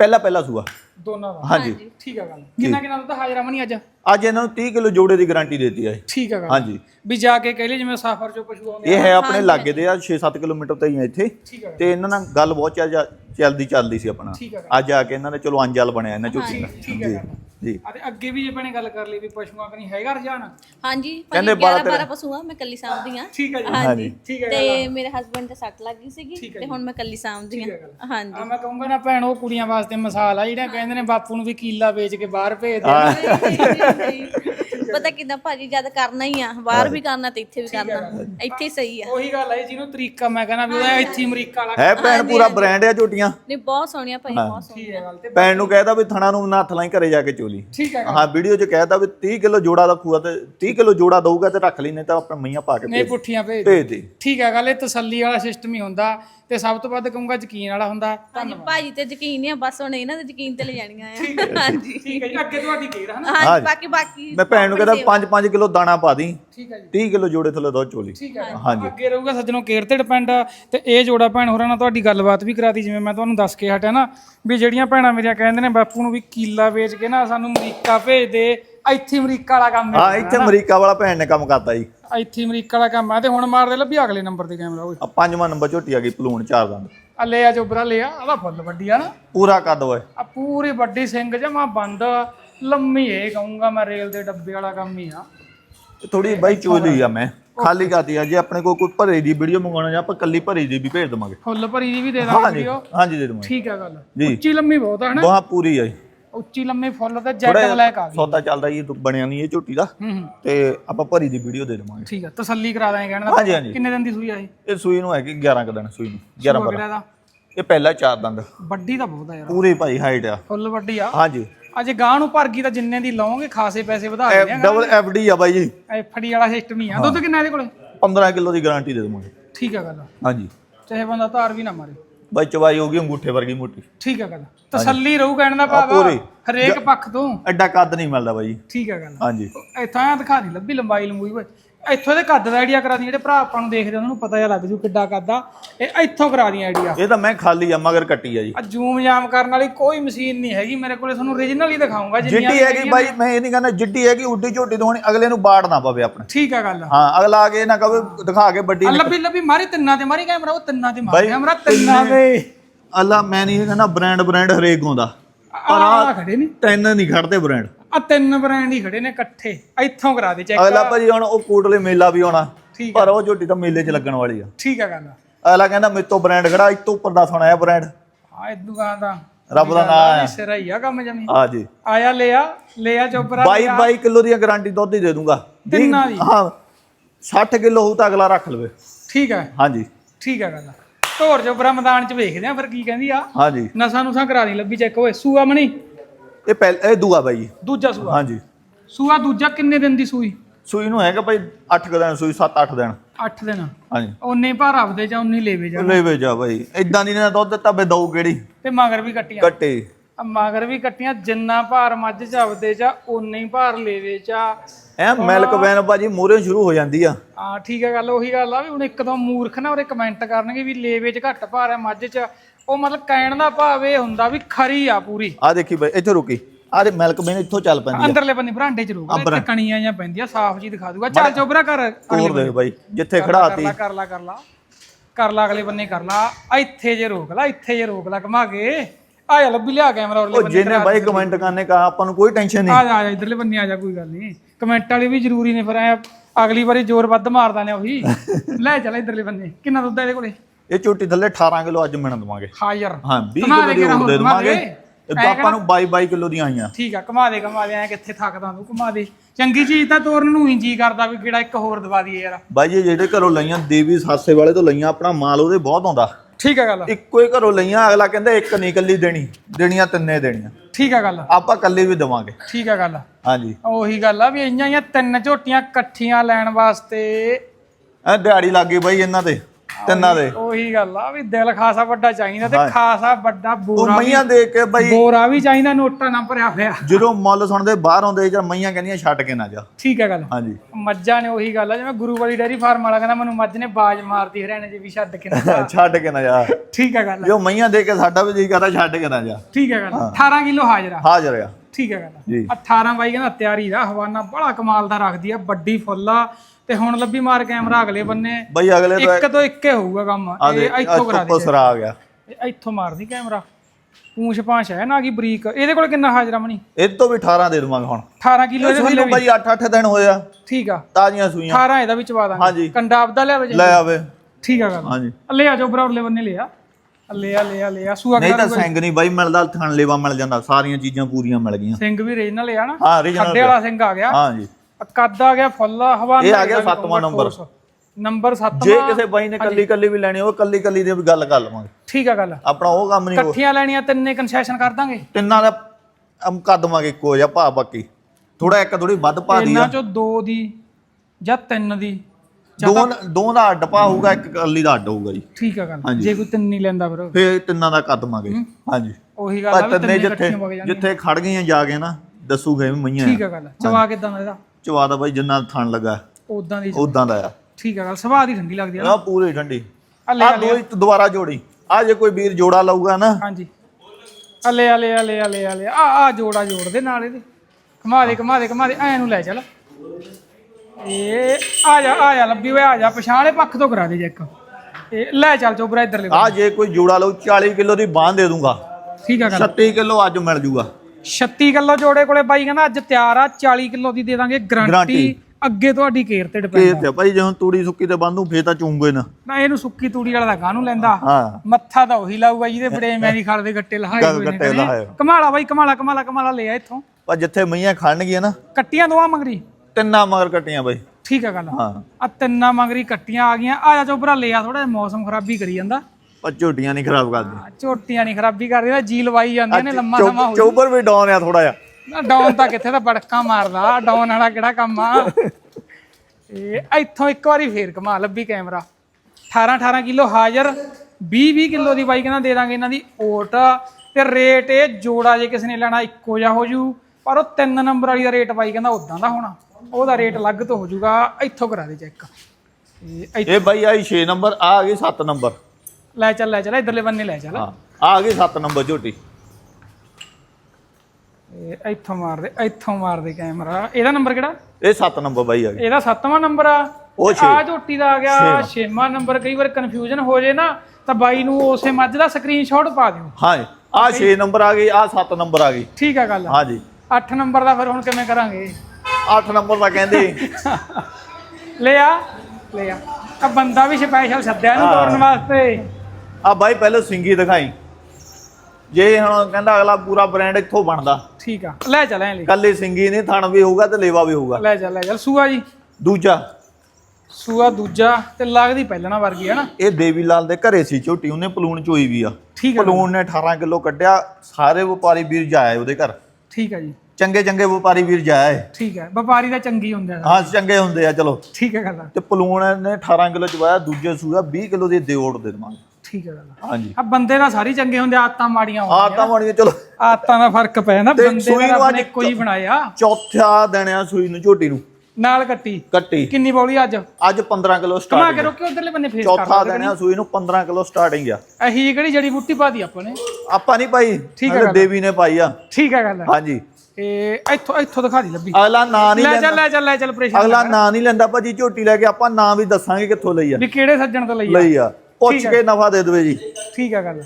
ਪਹਿਲਾ ਪਹਿਲਾ ਸੂਆ। ਦੋਨਾਂ ਦਾ। ਹਾਂਜੀ। ਠੀਕ ਹੈ ਗੱਲ। ਕਿੰਨਾ ਕਿੰਨਾ ਦੁੱਧ ਹਾਜ਼ਰਾ ਮਣੀ ਅੱਜ? ਅੱਜ ਇਹਨਾਂ ਨੂੰ 30 ਕਿਲੋ ਜੋੜੇ ਦੀ ਗਾਰੰਟੀ ਦੇਤੀ ਆ ਇਹ। ਠੀਕ ਹੈ ਗੱਲ। ਹਾਂਜੀ। ਵੀ ਜਾ ਕੇ ਕਹਿ ਲਈ ਜਿਵੇਂ ਸਫ਼ਰ ਚੋਂ ਪਸ਼ੂ ਆਉਂਦੇ ਇਹ ਹੈ ਆਪਣੇ ਲਾਗੇ ਦੇ ਆ 6-7 ਕਿਲੋਮੀਟਰ ਤੇ ਹੀ ਆ ਇੱਥੇ। ਠੀਕ ਹੈ ਤੇ ਇਹਨਾਂ ਨਾਲ ਗੱਲ ਬਹੁਤ ਚੱਲ ਚੱਲਦੀ ਚੱਲਦੀ ਸੀ ਆਪਣਾ। ਹੈ ਅੱਜ ਆ ਕੇ ਇਹਨਾਂ ਨੇ ਚਲੋ ਅੰਜਲ ਬਣਿਆ ਇਹਨਾਂ ਦਾ ਠੀਕ ਹੈ ਜੀ। ਗੱਲ ਜੀ। ਆ ਤੇ ਅੱਗੇ ਵੀ ਜੇ ਬਣੇ ਗੱਲ ਕਰ ਲਈ ਵੀ ਪਸ਼ੂਆਂ ਕਨੀ ਹੈਗਾ ਰੁਝਾਨ? ਹਾਂਜੀ ਕਹਿੰਦੇ ਭਾਜੀ 11 ਬਾਰਾਂ 12 ਪਸ਼ੂ ਆ ਮੈਂ ਕੱਲੀ ਸਾਂਭਦੀ ਆ। ਠੀਕ ਹੈ ਜੀ। ਹਾਂਜੀ। ਠੀਕ ਹੈ ਤੇ ਮੇਰੇ ਹਸਬੰਡ ਤੇ ਸੱਟ ਲੱਗ ਗਈ ਸੀਗੀ ਤੇ ਹੁਣ ਮੈਂ ਕੱਲੀ ਸਾਂਭਦੀ ਆ। ਹਾਂਜੀ ਆ। ਮੈਂ ਕਹੂੰਗਾ ਨਾ ਭੈਣ ਉਹ ਕੁੜੀਆਂ ਵਾਸਤੇ ਮਿਸਾਲ ਆ ਜਿਹੜਾ ਕਹਿੰਦੇ ਨੇ ਬਾਪੂ ਨੂੰ ਵੀ ਕੀਲਾ ਵੇਚ ਕੇ ਬਾਹਰ ਭੇਜ ਦੇ ਪਤਾ ਕਿਦਾਂ ਭਾਜੀ ਜਦ ਕਰਨਾ ਹੀ ਆ ਬਾਹਰ ਵੀ ਕਰਨਾ ਤੇ ਇੱਥੇ ਵੀ ਕਰਨਾ। ਇੱਥੇ ਹੀ ਸਹੀ ਆ। ਉਹੀ ਗੱਲ ਹੈ ਜਿਹਨੂੰ ਤਰੀਕਾ ਮੈਂ ਕਹਿੰਦਾ ਵੀ ਉਹਦਾ ਇੱਥੇ ਹੀ ਅਮਰੀਕਾ ਵਾਲਾ ਹੈ ਭੈਣ ਪੂਰਾ ਬ੍ਰਾਂਡ ਆ ਝੋਟੀਆਂ। ਨਹੀਂ ਬਹੁਤ ਸੋਹਣੀਆਂ ਭਾਜੀ ਬਹੁਤ ਸੋਹਣੀਆਂ। ਠੀਕ ਹੈ ਗੱਲ ਤੇ ਭੈਣ ਨੂੰ ਕਹਿਦਾ ਵੀ ਥਣਾ ਨੂੰ ਨਾ ਹੱਥ ਲਾਈ ਘਰੇ ਜਾ ਕੇ ਚੋਲੀ। ਠੀਕ ਹੈ ਹਾਂ ਵੀਡੀਓ 'ਚ ਕਹਿਦਾ ਵੀ 30 ਕਿਲੋ ਜੋੜਾ ਦਾ ਖੂਆ ਤੇ 30 ਕਿਲੋ ਜੋੜਾ ਦਊਗਾ ਤੇ ਰੱਖ ਲਈ ਨਹੀਂ ਤਾਂ ਆਪਣਾ ਮਈਆਂ ਪਾ ਕੇ ਨਹੀਂ ਭੇਜ ਪੁੱਠੀਆਂ ਭੇਜ ਦੇ। ਭੇਜ ਦੇ। ਠੀਕ ਹੈ ਗੱਲ ਇਹ ਤਸੱਲੀ ਵਾਲਾ ਸਿਸਟਮ ਹੀ ਹੁੰਦਾ ਤੇ ਸਭ ਤੋਂ ਵੱਧ ਕਹੂੰਗਾ ਯਕੀਨ ਵਾਲਾ ਹੁੰਦਾ। ਹਾਂਜੀ ਭਾਜੀ ਤੇ ਯਕੀਨ ਨਹੀਂ ਆ ਬਸ ਹੁਣ ਇਹਨਾਂ ਦੇ ਯਕੀਨ ਤੇ ਲੈ ਜਾਣੀਆਂ ਆ। ਹਾਂਜੀ ਠੀਕ ਹੈ ਜੀ ਅੱਗੇ ਤੁਹਾਡੀ ਕੇਰ ਹਨਾ ਹਾਂਜੀ। ਬਾਕੀ ਬਾਕੀ ਮੈਂ ਭੈਣ ਨੂੰ ਕਹਿੰਦਾ 5-5 ਕਿਲੋ ਦਾਣਾ ਪਾ ਦੀ। ਠੀਕ ਹੈ ਜੀ। 30 ਕਿਲੋ ਜੋੜੇ ਥੱਲੇ ਦੋ ਚੋਲੀ। ਠੀਕ ਹੈ। ਹਾਂਜੀ। ਅੱਗੇ ਰਹੂਗਾ ਸੱਜਣੋਂ ਕੇਅਰ ਤੇ ਡਿਪੈਂਡ ਤੇ ਇਹ ਜੋੜਾ ਭੈਣ ਹੋਰਾਂ ਨਾਲ ਤੁਹਾਡੀ ਗੱਲਬਾਤ ਵੀ ਕਰਾਤੀ ਜਿਵੇਂ ਮੈਂ ਤੁਹਾਨੂੰ ਦੱਸ ਕੇ ਹਟਿਆ ਨਾ ਵੀ ਜਿਹੜੀਆਂ ਭੈਣਾਂ ਮੇਰੀਆਂ ਕਹਿੰਦੇ ਨੇ ਬਾਪੂ ਨੂੰ ਵੀ ਕੀਲਾ ਵੇਚ ਕੇ ਨਾ ਸਾਨੂੰ ਅਮਰੀਕਾ ਭੇਜ ਦੇ। ਇੱਥੇ ਅਮਰੀਕਾ ਵਾਲਾ ਕੰਮ ਹੈ ਹਾਂ ਇੱਥੇ ਅਮਰੀਕਾ ਵਾਲਾ ਭੈਣ ਨੇ ਕੰਮ ਕਰਤਾ ਜੀ। ਇੱਥੇ ਅਮਰੀਕਾ ਵਾਲਾ ਕੰਮ ਹੈ। ਤੇ ਹੁਣ ਮਾਰਦੇ ਲੱਭੀ ਅਗਲੇ ਨੰਬਰ ਤੇ ਕੈਮਰਾ ਓਏ। ਆ ਪੰਜਵਾਂ ਨੰਬਰ ਝੋਟੀ ਆ ਗਈ ਪਲੂਣ ਚਾਰ ਦੰਦ। ਆ ਲੈ ਆ ਜੋਬਰਾ ਲੈ ਆ ਆਹ ਫੁੱਲ ਵੱਡੀ ਆ ਨਾ। ਪੂਰਾ ਕੱਦ ਓਏ। ਆ ਪੂਰੀ ਵੱਡੀ ਸਿੰਘ ਜਮਾ ਬੰਦ। ਲੰਮੀ ਇਹ ਕਹੂੰਗਾ ਮੈਂ ਰੇਲ ਦੇ ਡੱਬੇ ਵਾਲਾ ਕੰਮ ਹੀ ਆ। ਥੋੜੀ ਬਾਈ ਚੋਲੀ ਆ ਮੈਂ? ਖਾਲੀ ਕਰਤੀ ਆ ਜੇ ਆਪਣੇ ਕੋਲ ਕੋਈ ਭਰੇ ਦੀ ਵੀਡੀਓ ਮੰਗਾਉਣਾ ਜਾਂ ਆਪਾਂ ਕੱਲੀ ਭਰੀ ਦੀ ਵੀ ਭੇਜ ਦਵਾਂਗੇ। ਫੁੱਲ ਭਰੀ ਦੀ ਵੀ ਦੇ ਦਾਂਗੇ ਹਾਂਜੀ ਵੀਡੀਓ। ਹਾਂਜੀ ਦੇ ਦਵਾਂਗੇ। ਠੀਕ ਆ ਗੱਲ। ਜੀ। ਉੱਚੀ ਲੰਮੀ ਬਹੁਤ ਹੈ ਨਾ ਬਹੁਤ ਪੂਰੀ ਆ ਜੀ ਉੱਚੀ ਲੰਮੀ ਫੁੱਲ ਤੇ ਜੈਟ ਬਲੈਕ ਆ ਗਈ। ਸੌਦਾ ਚੱਲਦਾ ਜੀ ਬਣਿਆ ਨਹੀਂ ਇਹ ਝੋਟੀ ਦਾ। ਹੂੰ ਹੂੰ। ਤੇ ਆਪਾਂ ਭਰੀ ਦੀ ਵੀਡੀਓ ਦੇ ਦਵਾਂਗੇ। ਠੀਕ ਆ ਤਸੱਲੀ ਕਰਾ ਦਾਂਗੇ ਕਹਿਣ ਦਾ। ਹਾਂਜੀ ਹਾਂਜੀ। ਕਿੰਨੇ ਦਿਨ ਦੀ ਸੂਈ ਆ ਇਹ? ਇਹ ਸੂਈ ਨੂੰ ਹੈਗੀ 11 ਕੁ ਦਿਨ ਸੂਈ ਨੂੰ। 11 ਸੂਆ 12 ਕਿਹੜਾ ਦਾ ਇਹ ਪਹਿਲਾ ਚਾਰ ਦੰਦ। ਵੱਡੀ ਤਾਂ ਬਹੁਤ ਆ ਯਾਰ। ਪੂਰੀ ਭਾਈ ਹਾਈਟ ਆ। ਫੁੱਲ ਵੱਡੀ ਆ। ਹਾਂਜੀ। ਅਜੇ ਗਾਂ ਨੂੰ ਭਰ ਗਈ ਤਾਂ ਜਿੰਨੇ ਦੀ ਲਾਉਂਗੇ ਖਾਸੇ ਪੈਸੇ ਵਧਾ ਦੇਣੇ ਡਬਲ ਐਫਡੀ ਆ ਬਾਈ ਜੀ। ਫੜੀ ਵਾਲਾ ਸਿਸਟਮ ਹੀ ਆ। ਦੁੱਧ ਕਿੰਨਾ ਇਹਦੇ ਕੋਲੇ? 15 ਕਿਲੋ ਦੀ ਗਾਰੰਟੀ ਦੇ ਦਵਾਂਗੇ। ਠੀਕ ਆ ਗੱਲ। ਹਾਂਜੀ। ਚਾਹੇ ਬੰਦਾ ਧਾਰ ਵੀ ਨਾ ਮਾਰੇ। ਬਾਈ ਚਵਾਈ ਹੋ ਗਈ ਅੰਗੂਠੇ ਵਰਗੀ ਮੋਟੀ। ਠੀਕ ਆ ਗੱਲ। ਤਸੱਲੀ ਰਹੂ ਕਹਿਣ ਦਾ ਭਾਵ। ਹਰੇਕ ਪੱਖ ਤੋਂ। ਐਡਾ ਕੱਦ ਨਹੀਂ ਮਿਲਦਾ ਬਾਈ। ਠੀਕ ਆ ਗੱਲ। ਹਾਂਜੀ। ਇੱਥੋਂ ਆ ਦਿਖਾ ਨਹੀਂ ਲੱਭੀ ਲੰਬਾਈ ਲੰਬੂਈ ਓਏ। ਇੱਥੋਂ ਦੇ ਕੱਦ ਦਾ ਆਈਡੀਆ ਕਰਾ ਦੀ ਜਿਹੜੇ ਭਰਾ ਆਪਾਂ ਨੂੰ ਦੇਖਦੇ ਉਹਨਾਂ ਨੂੰ ਪਤਾ ਜਿਹਾ ਲੱਗ ਜੂ ਕਿੱਡਾ ਕੱਦ ਇਹ ਇੱਥੋਂ ਕਰਾ ਦੀ ਆਈਡੀਆ ਇਹ ਤਾਂ ਮੈਂ ਖਾਲੀ ਆ ਮਗਰ ਕੱਟੀ ਆ ਜੀ। ਆ ਜੂਮ ਜਾਮ ਕਰਨ ਵਾਲੀ ਕੋਈ ਮਸ਼ੀਨ ਨਹੀਂ ਹੈਗੀ ਮੇਰੇ ਕੋਲੇ ਤੁਹਾਨੂੰ ਓਰੀਜਨਲ ਹੀ ਦਿਖਾਉਂਗਾ ਜਿੱਡੀ ਹੈਗੀ ਬਾਈ ਮੈਂ ਇਹ ਨਹੀਂ ਕਹਿੰਦਾ ਜਿੱਡੀ ਹੈਗੀ ਉੱਡੀ ਝੋਟੀ ਤੋਂ ਹੁਣ ਅਗਲੇ ਨੂੰ ਬਾੜ ਨਾ ਪਵੇ ਆਪਣੇ। ਠੀਕ ਆ ਗੱਲ। ਹਾਂ ਅਗਲਾ ਆ ਕੇ ਨਾ ਕਵੇ ਦਿਖਾ ਕੇ ਵੱਡੀ ਲੱਭੀ ਲੱਭੀ ਮਾਰੀ ਤਿੰਨਾਂ ਤੇ ਮਾਰੀ ਕੈਮਰਾ ਉਹ ਤਿੰਨਾਂ ਤੇ ਮਾਰੀ ਕੈਮਰਾ ਤਿੰਨਾਂ ਤੇ। ਅੱਲਾ ਮੈਂ ਨਹੀਂ ਕਹਿੰਦਾ ਬ੍ਰਾਂਡ ਬ੍ਰਾਂਡ ਹਰੇਕ ਆਉਂਦਾ। ਆ ਖੜੇ ਨੇ। ਤਿੰਨ ਨਹੀਂ ਖੜਦੇ ਬ੍ਰਾਂਡ ਆ ਤਿੰਨ ਬ੍ਰਾਂਡ ਹੀ ਖੜੇ ਨੇ ਇਕੱਠੇ ਇੱਥੋਂ ਕਰਾ ਦੇ ਚੈੱਕ ਅਗਲਾ ਭਾਜੀ ਹੁਣ ਉਹ ਕੋਟਲੇ ਮੇਲਾ ਵੀ ਆਉਣਾ ਠੀਕ ਪਰ ਉਹ ਝੋਟੀ ਤਾਂ ਮੇਲੇ 'ਚ ਲੱਗਣ ਵਾਲੀ ਆ। ਠੀਕ ਆ ਗੱਲ ਅਗਲਾ ਕਹਿੰਦਾ ਮੇਰੇ ਤੋਂ ਬ੍ਰਾਂਡ ਖੜਾ ਇਸ ਤੋਂ ਉੱਪਰ ਦਾ ਸੁਣਾਇਆ ਬ੍ਰਾਂਡ। ਆ ਇਦੂ ਦਾ। ਰੱਬ ਦਾ ਨਾਮ ਹੈ ਸਿਰ ਹੀ ਆ ਕੰਮ ਜਮੀ। ਆ ਜੀ। ਆਇਆ ਲਿਆ ਲਿਆ ਚੋਪਰਾ 22 22 ਕਿਲੋ ਦੀ ਗਾਰੰਟੀ ਦੁੱਧ ਹੀ ਦੇ ਦੂੰਗਾ। ਤਿੰਨਾਂ ਦੀ? ਹਾਂ 60 ਕਿਲੋ ਹੋਊ ਤਾਂ ਅਗਲਾ ਰੱਖ ਲਵੇ। ਠੀਕ ਆ। ਹਾਂਜੀ। ਠੀਕ ਆ ਗੱਲ ਢੋਰ ਚੋਪਰਾ ਮੈਦਾਨ ਚ ਵੇਖਦੇ ਆ ਫਿਰ ਕੀ ਕਹਿੰਦੀ ਆ। ਹਾਂਜੀ। ਨਸਾਂ ਨੂਸਾਂ ਕਰਾ ਦੀ ਲੱਭੀ ਚੈੱਕ ਓਏ ਸੂਆ ਮਣੀ। ਇਹ ਪਹਿਲ ਇਹ ਦੂਆ ਬਾਈ। ਜੀ। ਦੂਜਾ ਸੂਆ? ਹਾਂਜੀ। ਸੂਆ ਦੂਜਾ ਕਿੰਨੇ ਦਿਨ ਦੀ ਸੂਈ? ਸੂਈ ਨੂੰ ਹੈਗਾ ਭਾਈ 8 ਦਿਨ ਸੂਈ 7-8 ਦਿਨ। 8 ਦਿਨ। ਹਾਂਜੀ। ਉਹਨੇ ਭਾਰ ਆਪਦੇ ਜਾਂ ਉਨੀ ਲੈਵੇ ਜਾ ਲੈ ਵੇ ਜਾ ਭਾਈ ਇਦਾਂ ਦੀ ਨੇ ਦੁੱਧ ਦਿੱਤਾ ਬੇ ਦਊ ਕਿਹੜੀ? ਤੇ ਮਗਰ ਵੀ ਕੱਟੀਆਂ। ਕੱਟੇ। ਮਗਰ ਵੀ ਕੱਟੀਆਂ ਜਿੰਨਾ ਭਾਰ ਮੱਝ ਚ ਆਪਦੇ ਚ ਉਨੇ ਹੀ ਭਾਰ ਲੈਵੇ ਚ ਐ ਮਿਲਕ ਵੈਨ ਭਾਜੀ ਮੂਹਰੇ ਸ਼ੁਰੂ ਹੋ ਜਾਂਦੀ ਆ। ਆ ਠੀਕ ਹੈ ਗੱਲ ਉਹੀ ਗੱਲ ਆ ਵੀ ਹੁਣ ਇੱਕਦਮ ਮੂਰਖ ਨਾ ਉਹਰੇ ਕਮੈਂਟ ਕਰਨਗੇ ਵੀ ਲੈਵੇ ਚ ਘੱਟ ਭਾਰ ਹੈ ਮੱਝ ਚ। ਉਹ ਮਤਲਬ ਕਹਿਣ ਦਾ ਭਾਵ ਇਹ ਹੁੰਦਾ ਵੀ ਖਰੀ ਆ ਪੂਰੀ। ਆ ਦੇਖੀ ਬਾਈ ਇੱਥੇ ਰੁਕੀ। ਆਰੇ ਮਿਲਕ ਮੇਨ ਇੱਥੋਂ ਚੱਲ ਪੈਂਦੀ ਆ। ਅੰਦਰਲੇ ਬੰਨੇ ਬਰਾਂਡੇ ਚ ਰੋਕ। ਇੱਥੇ ਕਣੀਆਂ ਜਾਂ ਪੈਂਦੀਆਂ ਸਾਫ਼ ਜੀ ਦਿਖਾ ਦੂਗਾ। ਚੱਲ ਚੋਬਰਾ ਕਰ ਤੋਰ ਦੇ ਬਾਈ ਜਿੱਥੇ ਖੜਾਤੀ ਕਰ ਲਾ ਕਰ ਲਾ ਕਰ ਲਾ। ਅਗਲੇ ਬੰਨੇ ਕਰ ਲਾ। ਇੱਥੇ ਜੇ ਰੋਕ ਲਾ ਇੱਥੇ ਜੇ ਰੋਕ ਲਾ ਘਮਾ ਕੇ। ਆ ਜਾ ਲੱਭੀ ਲਿਆ ਕੈਮਰਾ ਉਰਲੇ ਉਹ ਬੰਨੇ ਜਿਹਨੇ ਬਾਈ ਕਮੈਂਟ ਕਰਨੇ ਕਹਾ ਆਪਾਂ ਨੂੰ ਕੋਈ ਟੈਨਸ਼ਨ ਨਹੀਂ। ਆ ਜਾ ਆ ਜਾ ਇਧਰਲੇ ਬੰਨੇ ਆ ਜਾ ਕੋਈ ਗੱਲ ਨਹੀਂ। ਕਮੈਂਟ ਵਾਲੇ ਵੀ ਜ਼ਰੂਰੀ ਨੇ ਫਿਰ ਐ ਅਗਲੀ ਵਾਰੀ ਜ਼ੋਰ ਵੱਧ ਮਾਰਦਾ ਨੇ ਉਹੀ। ਲੈ ਚੱਲ ਇਧਰਲੇ ਬੰਨੇ। ਕਿੰਨਾ ਦੁੱਧ ਆ ਇਹਦੇ ਕੋਲੇ? ਇਹ ਝੋਟੀ ਥੱਲੇ 18 ਕਿਲੋ ਅੱਜ ਮਿਣ ਦਵਾਂਗੇ। ਹਾਜ਼ਰ ਹਾਂ 20 ਘੁਮਾ ਕਿਲੋ ਦੀ ਹੋਰ ਦਵਾਂਗੇ। ਇਹ ਆਪਾਂ ਨੂੰ 22 22 ਕਿਲੋ ਦੀਆਂ ਆਈਆਂ। ਠੀਕ ਆ ਘੁਮਾ ਦੇ ਘੁਮਾ ਦੇ ਐ ਕਿੱਥੇ ਥੱਕਦਾ ਤੂੰ ਘੁਮਾ ਦੇ। ਚੰਗੀ ਚੀਜ਼ ਤਾਂ ਤੋਰਨ ਨੂੰ ਹੀ ਜੀ ਕਰਦਾ ਵੀ ਕਿਹੜਾ ਇੱਕ ਹੋਰ ਦਵਾ ਦਈਏ ਯਾਰ। ਬਾਈ ਜੀ ਜਿਹੜੇ ਘਰੋਂ ਲਈਆਂ ਦੇਵੀ ਸਾਸੇ ਵਾਲੇ ਤੋਂ ਲਈਆਂ ਆਪਣਾ ਮਾਲ ਉਹਦੇ ਬਹੁਤ ਆਉਂਦਾ। ਠੀਕ ਆ ਗੱਲ। ਇੱਕੋ ਹੀ ਘਰੋਂ ਲਈਆਂ ਅਗਲਾ ਕਹਿੰਦਾ ਇੱਕ ਨਹੀਂ ਕੱਲੀ ਦੇਣੀ ਦੇਣੀਆਂ ਤਿੰਨੇ ਦੇਣੀਆਂ। ਠੀਕ ਆ ਗੱਲ। ਆਪਾਂ ਕੱਲੀ ਵੀ ਦਵਾਂਗੇ। ਠੀਕ ਆ ਗੱਲ। ਹਾਂਜੀ। ਉਹੀ ਗੱਲ ਆ ਵੀ ਇੰਨੀਆਂ ਹੀ ਤਿੰਨ ਝੋਟੀਆਂ ਇਕੱਠੀਆਂ ਲੈਣ ਵਾਸਤੇ ਐ ਦਿਹਾੜੀ ਲੱਗ ਗਈ ਬਾਈ ਇਹਨਾਂ ਤੇ। ਤਿੰਨਾਂ ਦੇ। ਉਹੀ ਗੱਲ ਆ ਵੀ ਦਿਲ ਖਾਸਾ ਵੱਡਾ ਚਾਹੀਦਾ ਤੇ ਹਾਂ। ਖਾਸਾ ਵੱਡਾ ਉਹ ਬੋਰਾ ਵੀ ਮਈਆਂ ਦੇਖ ਕੇ ਬਾਈ ਬੋਰਾ ਵੀ ਚਾਹੀਦਾ ਨੋਟਾਂ ਨਾਲ ਭਰਿਆ ਹੋਇਆ। ਜਦੋਂ ਮੁੱਲ ਸੁਣਦੇ ਬਾਹਰ ਆਉਂਦੇ ਜਾਂ ਮਈਆਂ ਕਹਿੰਦੀਆਂ ਛੱਡ ਕੇ ਨਾ ਜਾ। ਠੀਕ ਆ ਗੱਲ। ਹਾਂਜੀ। ਮੱਝਾਂ ਨੇ ਉਹੀ ਗੱਲ ਆ ਜਿਵੇਂ ਗੁਰੂ ਵਾਲੀ ਡੈਰੀ ਫਾਰਮ ਵਾਲਾ ਕਹਿੰਦਾ ਮੈਨੂੰ ਮੱਝ ਨੇ ਬਾਜ ਮਾਰਦੀ ਹਰਿਆਣੇ ਜੇ ਵੀ ਛੱਡ ਕੇ ਨਾ ਜਾ। ਛੱਡ ਕੇ ਨਾ ਜਾ। ਠੀਕ ਆ। ਗੱਲ ਜੋ ਮਈਆਂ ਦੇਖ ਕੇ ਸਾਡਾ ਵੀ ਜੀ ਕਰਦਾ ਛੱਡ ਕੇ ਨਾ ਜਾ। ਠੀਕ ਆ। ਗੱਲ 18 ਕਿਲੋ ਹਾਜ਼ਰਾ। ਹਾਜ਼ਰ ਆ। ਠੀਕ ਹੈ ਗੱਲ ਜੀ। 18 ਬਾਈ ਕਹਿੰਦਾ ਤਿਆਰੀ ਦਾ ਹਵਾਨਾ ਬੜਾ ਕਮਾਲ ਦਾ ਰੱਖਦੀ ਆ ਵੱਡੀ ਫੁੱਲ ਆ ਤੇ ਹੁਣ ਲੱਭੀ ਮਾਰ ਕੈਮਰਾ ਅਗਲੇ ਬੰਨੇ। ਬਈ ਅਗਲੇ ਤੋਂ ਇੱਕ ਤੋਂ ਇੱਕੇ ਹੋਊਗਾ ਕੰਮ। ਆ ਦੇ ਇਹ ਇੱਥੋਂ ਕਰਾ ਦੇ ਪਸਰਾ ਆ ਗਿਆ। ਇਹ ਇੱਥੋਂ ਮਾਰਦੀ ਕੈਮਰਾ। ਪੂੰਛ ਪਾਂਛ ਹੈ ਨਾ ਕੀ ਬਰੀਕ। ਇਹਦੇ ਕੋਲ ਕਿੰਨਾ ਹਾਜ਼ਰਾ ਮਣੀ ਇਹ ਤੋਂ ਵੀ 18 ਦੇ ਦਵਾਂਗੇ ਹੁਣ। 18 ਕਿਲੋ ਇਹਦੇ ਵੀ। ਬਾਈ 8-8 ਦਿਨ ਹੋਇਆ ਠੀਕ ਆ। ਤਾਜ਼ੀਆਂ ਸੂਈਆਂ। 18 ਇਹਦਾ ਵੀ ਚਵਾ ਦਾਂਗੇ। ਹਾਂਜੀ। ਕੰਡਾ ਆਪਦਾ ਲਿਆ ਵਜੇ ਲੈ ਆਵੇ। ਠੀਕ ਆ ਗੱਲ। ਹਾਂਜੀ। ਲੈ ਆ ਜਾਓ ਬਰਾਬਰਲੇ ਬੰਨੇ ਲਿਆ। ਲੈ ਆ ਲੈ ਆ ਲੈ ਆ। ਸੂਆ ਨਹੀਂ ਤਾਂ ਸਿੰਘ ਨਹੀਂ ਬਾਈ ਮਿਲਦਾ ਥਣ ਲੇਵਾ ਮਿਲ ਜਾਂਦਾ। ਸਾਰੀਆਂ ਚੀਜ਼ਾਂ ਪੂਰੀਆਂ ਮਿਲ ਗਈਆਂ। ਸਿੰਘ ਵੀ ਰੀਜਨਲ ਆ ਨਾ। ਹਾਂ ਰੀਜਨਲ ਖੱਡੇ ਵਾਲਾ ਸਿੰਘ ਆ ਗਿਆ। ਹਾਂ ਜੀ ਕੱਦ ਆ ਗਿਆ ਫੁੱਲ ਹਵਾ ਇਹ ਆ ਗਿਆ ਸੱਤਵਾਂ ਨੰਬਰ। ਨੰਬਰ 7 ਜੇ ਕਿਸੇ ਬਾਈ ਨੇ ਕੱਲੀ ਕੱਲੀ ਵੀ ਲੈਣੀ ਉਹ ਕੱਲੀ ਕੱਲੀ ਦੀ ਗੱਲ ਕਰ ਲਵਾਂਗੇ। ਠੀਕ ਆ ਗੱਲ। ਆਪਣਾ ਉਹ ਕੰਮ ਨਹੀਂ ਇਕੱਠੀਆਂ ਲੈਣੀਆਂ ਤਿੰਨੇ ਕਨਸੈਸ਼ਨ ਕਰ ਦਾਂਗੇ। ਤਿੰਨਾਂ ਦਾ ਅਮ ਕਰ ਦਵਾਂਗੇ ਇੱਕੋ ਜਿਹਾ ਭਾ ਬਾਕੀ। ਥੋੜਾ ਇੱਕ ਥੋੜੀ ਵੱਧ ਭਾ ਦੀ ਇਹਨਾਂ ਚੋਂ ਦੋ ਦੀ ਜਾਂ ਤਿੰਨ ਦੀ। ਦੋ ਦੋ ਦਾ ਅੱਡ ਭਾ ਹੋਊਗਾ ਇੱਕ ਕੱਲੀ ਦਾ ਅੱਡ ਹੋਊਗਾ ਜੀ। ਠੀਕ ਆ ਗੱਲ। ਜੇ ਕੋਈ ਤਿੰਨ ਨਹੀਂ ਲੈਂਦਾ ਫਿਰ। ਫੇਰ ਤਿੰਨਾਂ ਦਾ ਕਰ ਦਵਾਂਗੇ। ਹਾਂਜੀ। ਉਹੀ ਗੱਲ ਆ ਤਿੰਨੇ ਜਿੱਥੇ ਜਿੱਥੇ ਖੜ ਗਈਆਂ ਜਾ ਕੇ ਨਾ ਦੱਸੂਗੇ ਵੀ ਮਈਆਂ। ਠੀਕ ਆ ਗੱਲ। ਚਵਾ ਕਿਦਾਂ ਦਾ ਇਹਦਾ? ਚਵਾ ਦਾ ਬਾਈ ਜਿੰਨਾ ਥਣ ਲੱਗਾ। ਉਦਾਂ ਦੀ ਉਦਾਂ ਦਾ ਆ। ਠੀਕ ਆ ਗੱਲ ਸੁਭਾਅ ਦੀ ਠੰਡੀ ਲੱਗਦੀ ਆ ਨਾ। ਆ ਪੂਰੀ ਠੰਡੀ। ਆ ਲੈ ਆ। ਦੁਬਾਰਾ ਜੋੜੀ। ਆ ਜੇ ਕੋਈ ਵੀਰ ਜੋੜਾ ਲਊਗਾ ਨਾ। ਹਾਂਜੀ। ਆ ਲੈ ਆ ਲੈ ਆ ਲੈ ਆ ਆ ਜੋੜਾ ਜੋੜ ਦੇ ਨਾਲ ਇਹਦੇ। ਘਮਾ ਦੇ ਘਮਾ ਦੇ ਘਮਾ ਦੇ। ਐ ਨੂੰ ਲੈ ਚੱਲ। ਇਹ ਆ ਜਾ ਆ ਜਾ ਲੱਭੀ ਓਏ ਆ ਜਾ। ਪਛਾਣੇ ਪੱਖ ਤੋਂ ਕਰਾ ਦੇ ਜੇ ਇੱਕ। ਇਹ ਲੈ ਚੱਲ ਚੋਬਰਾ ਇੱਧਰ ਲੈ ਆ ਜੇ ਕੋਈ ਜੋੜਾ ਲਊ 40 ਕਿਲੋ ਦੀ ਬਾਂਹ ਦੇ ਦੂੰਗਾ। ਠੀਕ ਆ ਗੱਲ। 36 ਕਿਲੋ ਅੱਜ ਮਿਲ ਜੂਗਾ। 36 ਕਿਲੋ ਜੋੜੇ ਕੋਲੇ ਬਾਈ ਕਹਿੰਦਾ ਅੱਜ ਤਿਆਰ ਆ 40 ਕਿਲੋ ਦੀ ਦੇ ਦਾਂਗੇ ਗਾਰੰਟੀ। Guarantee। ਅੱਗੇ ਤੁਹਾਡੀ ਕੇਅਰ ਤੇ ਇਹ ਡਿਪੈਂਡ ਤੇ ਭਾਈ ਜੇ ਹੁਣ ਤੂੜੀ ਸੁੱਕੀ ਤੇ ਬੰਦੂ ਫੇਰ ਤਾਂ ਚੂੰਗੇ ਨਾ। ਨਾ ਇਹਨੂੰ ਸੁੱਕੀ ਤੂੜੀ ਵਾਲਾ ਦਾ ਕਾਹਨੂੰ ਲੈਂਦਾ? ਹਾਂ। ਮੱਥਾ ਤਾਂ ਉਹੀ ਲਾਊਗਾ ਜਿਹਦੇ ਬੜੇ ਮੈਰੀ ਖਾਲ ਦੇ ਗੱਟੇ ਲਹਾਏ ਹੋਏ ਨੇ ਗੱਟੇ। ਲਹਾਏ। ਕਮਾਲਾ ਬਾਈ ਕਮਾਲਾ ਕਮਾਲਾ ਕਮਾਲਾ ਲੈ ਆ ਇੱਥੋਂ। ਪਰ ਜਿੱਥੇ ਮਈਆਂ ਖੜਨਗੀਆਂ ਨਾ ਕੱਟੀਆਂ ਦੋਵਾਂ ਮੰਗਰੀ? ਤਿੰਨਾਂ ਮਗਰ ਕੱਟੀਆਂ ਬਾਈ। ਠੀਕ ਆ ਗੱਲ। ਹਾਂ। ਆ ਤਿੰਨਾਂ ਮੰਗਰੀ ਕੱਟੀਆਂ ਆ ਗਈਆਂ। ਆ ਜਾ ਚੋਬਰਾ ਲੈ ਆ ਥੋੜਾ ਜਿਹਾ ਮੌਸਮ ਖਰਾਬੀ ਕਰੀ ਜਾਂਦਾ। ਪਰ ਝੋਟੀਆਂ ਨਹੀਂ ਖਰਾਬ ਕਰਦੀ ਝੋਟੀਆਂ ਨਹੀਂ ਖਰਾਬੀ ਕਰਦੀਆਂ? ਜੀ ਲਵਾਈ ਜਾਂਦੀਆਂ ਨੇ ਲੰਮਾ ਸਮਾਂ ਹੋ ਚੌਪਰ ਵੀ ਡਾਊਨ ਆ ਥੋੜਾ ਜਿਹਾ। ਨਾ ਡਾਊਨ ਤਾਂ ਕਿੱਥੇ ਤਾਂ ਬੜਕਾ ਮਾਰਦਾ ਡਾਊਨ ਵਾਲਾ ਕਿਹੜਾ ਕੰਮ ਆ? ਇਹ ਇੱਥੋਂ ਇੱਕ ਵਾਰੀ ਫੇਰ ਕਮਾ ਲੱਭੀ ਕੈਮਰਾ। 18 18 ਕਿਲੋ ਹਾਜ਼ਰ 20 20 ਕਿਲੋ ਦੀ ਬਾਈ ਕਹਿੰਦਾ ਦੇ ਦਾਂਗੇ ਇਹਨਾਂ ਦੀ ਓਟ। ਤੇ ਰੇਟ ਇਹ ਜੋੜਾ ਜੇ ਕਿਸੇ ਨੇ ਲੈਣਾ ਇੱਕੋ ਜਿਹਾ ਹੋ ਜੂ। ਪਰ ਉਹ ਤਿੰਨ ਨੰਬਰ ਵਾਲੀ ਦਾ ਰੇਟ ਬਾਈ ਕਹਿੰਦਾ ਉਦਾਂ ਦਾ ਹੋਣਾ। ਉਹਦਾ ਰੇਟ ਅਲੱਗ ਤੋਂ ਹੋ ਜੂਗਾ। ਇੱਥੋਂ ਕਰਾ ਦੇ ਚੈੱਕ। ਇਹ ਬਾਈ ਆਈ 6 ਨੰਬਰ ਆ ਆ ਗਈ 7 ਨੰਬਰ। ਲੈ ਚੱਲ ਲੈ ਚੱਲ ਇਧਰਲੇ ਬੰਨੇ ਲੈ ਚੱਲ। ਹਾਂ ਆ ਗਈ 7 ਨੰਬਰ ਝੋਟੀ। ਇਹ ਇੱਥੋਂ ਮਾਰ ਦੇ ਇੱਥੋਂ ਮਾਰ ਦੇ ਕੈਮਰਾ। ਇਹਦਾ ਨੰਬਰ ਕਿਹੜਾ? ਇਹ 7 ਨੰਬਰ ਬਾਈ ਆ ਗਈ। ਇਹਦਾ ਸੱਤਵਾਂ ਨੰਬਰ ਆ। ਉਹ। ਆ ਝੋਟੀ ਦਾ ਆ ਗਿਆ ਛੇਵਾਂ। ਨੰਬਰ। ਕਈ ਵਾਰ ਕਨਫਿਊਜ਼ਨ ਹੋ ਜੇ ਨਾ ਤਾਂ ਬਾਈ ਨੂੰ ਉਸੇ ਮੱਝ ਦਾ ਸਕਰੀਨਸ਼ਾਟ ਪਾ ਦਿਓ। ਹਾਂ ਆ 6 ਨੰਬਰ ਆ ਗਈ ਆ 7 ਨੰਬਰ ਆ ਗਈ। ਠੀਕ ਆ ਗੱਲ। ਹਾਂ ਜੀ। 8 ਨੰਬਰ ਦਾ ਫਿਰ ਹੁਣ ਕਿਵੇਂ ਕਰਾਂਗੇ? 8 ਨੰਬਰ ਦਾ ਕਹਿੰਦੇ। ਲੈ ਆ ਲੈ ਆ। ਆ ਬੰਦਾ ਵੀ ਸਪੈਸ਼ਲ ਸੱਦਿਆ ਇਹਨੂੰ ਤੋਰਨ ਵਾਸਤੇ। ਆ ਬਾਈ ਪਹਿਲਾਂ ਸਿੰਗੀ ਦਿਖਾਈ। ਜੇ ਹੁਣ ਕਹਿੰਦਾ ਅਗਲਾ ਪੂਰਾ ਬ੍ਰਾਂਡ ਇੱਥੋਂ ਬਣਦਾ। ਠੀਕ ਆ ਲੈ ਚੱਲ ਐ ਲੈ ਕੱਲੀ ਸਿੰਗੀ ਨਹੀਂ ਥਣ ਵੀ ਹੋਊਗਾ ਤੇ ਲੇਵਾ ਵੀ ਹੋਊਗਾ। ਲੈ ਚੱਲ ਲੈ ਚੱਲ। ਸੂਆ ਜੀ? ਦੂਜਾ। ਸੂਆ ਦੂਜਾ ਤੇ ਲੱਗਦੀ ਪਹਿਲਣਾ ਵਰਗੀ ਹੈ ਨਾ। ਇਹ ਦੇਵੀ ਲਾਲ ਦੇ ਘਰੇ ਸੀ ਝੋਟੀ ਉਹਨੇ ਪਲੂਣ ਚੋਈ ਵੀ ਆ। ਠੀਕ ਆ ਪਲੂਣ ਨੇ 18 ਕਿਲੋ ਕੱਢਿਆ ਸਾਰੇ ਵਪਾਰੀ ਵੀਰ ਜਾਏ ਉਹਦੇ ਘਰ। ਠੀਕ ਆ ਜੀ। ਚੰਗੇ ਚੰਗੇ ਵਪਾਰੀ ਵੀਰ ਜਾਏ ਠੀਕ ਹੈ ਵਪਾਰੀ ਦਾ ਚੰਗੀ ਹੁੰਦਾ ਹੈ। ਹਾਂ ਚੰਗੇ ਹੁੰਦੇ ਆ ਚਲੋ। ਠੀਕ ਹੈ ਗੱਲ ਤੇ ਪਲੂਣ ਨੇ 18 ਕਿਲੋ ਚਵਾਇਆ ਦੂਜੇ ਸੂਆ 20 ਕਿਲੋ ਦੀ ਦਿਓੜ ਦੇ ਦਵਾਂਗੇ। ਠੀਕ ਹੈ ਗੱਲ ਹਾਂਜੀ। ਆ ਬੰਦੇ ਦਾ ਸਾਰੀ ਚੰਗੇ ਹੁੰਦੇ ਆਦਤਾਂ ਮਾੜੀਆਂ ਹੁੰਦੀਆਂ। ਆ ਤਾਂ ਬਣੀ ਚਲੋ। ਆਦਤਾਂ ਦਾ ਫ਼ਰਕ ਪੈ ਜਾਂਦਾ ਤੇ ਬੰਦੇ ਦਾ ਆਪਣੇ ਹੀ ਬਣਾਇਆ। ਚੌਥਾ ਦੇਣਿਆ ਸੂਈ ਨੂੰ ਝੋਟੀ ਨੂੰ। ਨਾਲ ਕੱਟੀ। ਕੱਟੀ। ਕਿੰਨੀ ਬੌਲੀ ਅੱਜ? ਅੱਜ 15 ਕਿਲੋ ਸਟਾਰਟ ਕੇ ਰੋਕਿਓ ਉਧਰਲੇ ਬੰਨੇ ਫੇਸ ਕਰ ਚੌਥਾ ਦੇਣਿਆ ਸੂਈ ਨੂੰ 15 ਕਿਲੋ ਸਟਾਰਟਿੰਗ ਆ। ਅਹੀ ਕਿਹੜੀ ਜੜੀ ਬੂਟੀ ਪਾਦੀ ਆਪਾਂ ਨੇ। ਆਪਾਂ ਨਹੀਂ ਪਾਈ ਠੀਕ ਗੱਲ। ਦੇਵੀ ਨੇ ਪਾਈ ਆ। ਠੀਕ ਹੈ ਗੱਲ। ਹਾਂਜੀ। ਇਹ ਇੱਥੋਂ ਇੱਥੋਂ ਦਿਖਾ ਦੀ ਲੱਭੀ। ਅਗਲਾ ਨਾਂ ਨਹੀਂ ਲੈ ਚੱਲ ਲੈਂਦਾ। ਲੈ ਚੱਲ ਲੈ ਚੱਲ ਪ੍ਰੇਸ਼ਨ ਅਗਲਾ ਨਾਂ ਨਹੀਂ ਲੈਂਦਾ ਭਾਜੀ ਝੋਟੀ ਲੈ ਕੇ ਆਪਾਂ ਨਾਂ ਵੀ ਦੱਸਾਂਗੇ ਕਿੱਥੋਂ ਲਈ ਆ। ਵੀ ਕਿਹੜੇ ਸੱਜਣ ਤੋਂ ਲਈ ਆ? ਲਈ ਆ। ਪੁੱਛ ਕੇ ਨਫਾ ਦੇ ਦੇਵੇ ਜੀ। ਠੀਕ ਆ ਗੱਲ।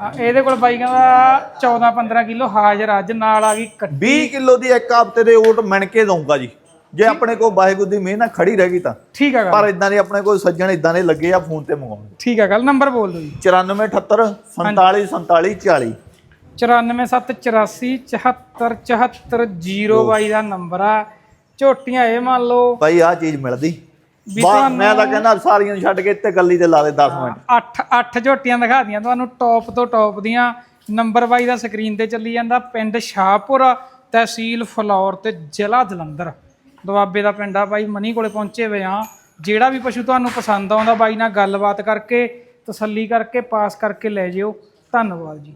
ਆ, ਇਹਦੇ ਕੋਲ ਬਾਈ ਕਹਿੰਦਾ 14 15 ਕਿਲੋ ਹਾਜ਼ਰ ਅੱਜ ਨਾਲ ਆ ਗਈ ਕੱਟੀ। 20 ਕਿਲੋ ਦੀ ਇੱਕ ਹਫ਼ਤੇ ਦੇ ਓਟ ਮਣ ਕੇ ਦਊਂਗਾ ਜੀ। ਜੇ ਆਪਣੇ ਕੋਲ ਵਾਹਿਗੁਰੂ ਦੀ ਮਿਹਰ ਨਾਲ ਖੜੀ ਰਹਿ ਗਈ ਤਾਂ। ਠੀਕ ਆ ਗੱਲ। ਪਰ ਇਦਾਂ ਦੇ ਆਪਣੇ ਕੋਲ ਸੱਜਣ ਇਦਾਂ ਦੇ ਲੱਗੇ ਆ ਫੋਨ ਤੇ ਮੰਗਾਉਣਗੇ ਠੀਕ ਆ ਗੱਲ ਨੰਬਰ ਬੋਲ ਦਿਓ ਜੀ। 9478 47 47 40 9478474740 ਦਾ ਨੰਬਰ ਆ। ਝੋਟੀਆਂ ਇਹ ਮੰਨ ਲਓ। ਭਾਈ ਆ ਚੀਜ਼ ਮਿਲਦੀ। ਬਾ ਮੈਂ ਤਾਂ ਕਹਿੰਦਾ ਸਾਰੀਆਂ ਨੂੰ ਛੱਡ ਕੇ ਇੱਥੇ ਗੱਲੀ ਤੇ ਲਾ ਦੇ 10 ਮਿੰਟ। 8 8 ਝੋਟੀਆਂ ਦਿਖਾ ਦੀਆਂ ਤੁਹਾਨੂੰ ਟੌਪ ਤੋਂ ਟੌਪ ਦੀਆਂ। ਨੰਬਰ ਬਾਈ ਦਾ ਸਕਰੀਨ ਤੇ ਚੱਲੀ ਜਾਂਦਾ ਪਿੰਡ ਸ਼ਾਹਪੁਰ ਤਹਿਸੀਲ ਫਲੌਰ ਤੇ ਜ਼ਿਲ੍ਹਾ ਜਲੰਧਰ। ਦੁਆਬੇ ਦਾ ਪਿੰਡ ਆ ਬਾਈ ਮਨੀ ਕੋਲੇ ਪਹੁੰਚੇ ਹੋਏ ਆ ਜਿਹੜਾ ਵੀ ਪਸ਼ੂ ਤੁਹਾਨੂੰ ਪਸੰਦ ਆਉਂਦਾ ਬਾਈ ਨਾਲ ਗੱਲਬਾਤ ਕਰਕੇ ਤਸੱਲੀ ਕਰਕੇ ਪਾਸ ਕਰਕੇ ਲੈ ਜਿਓ। ਧੰਨਵਾਦ ਜੀ।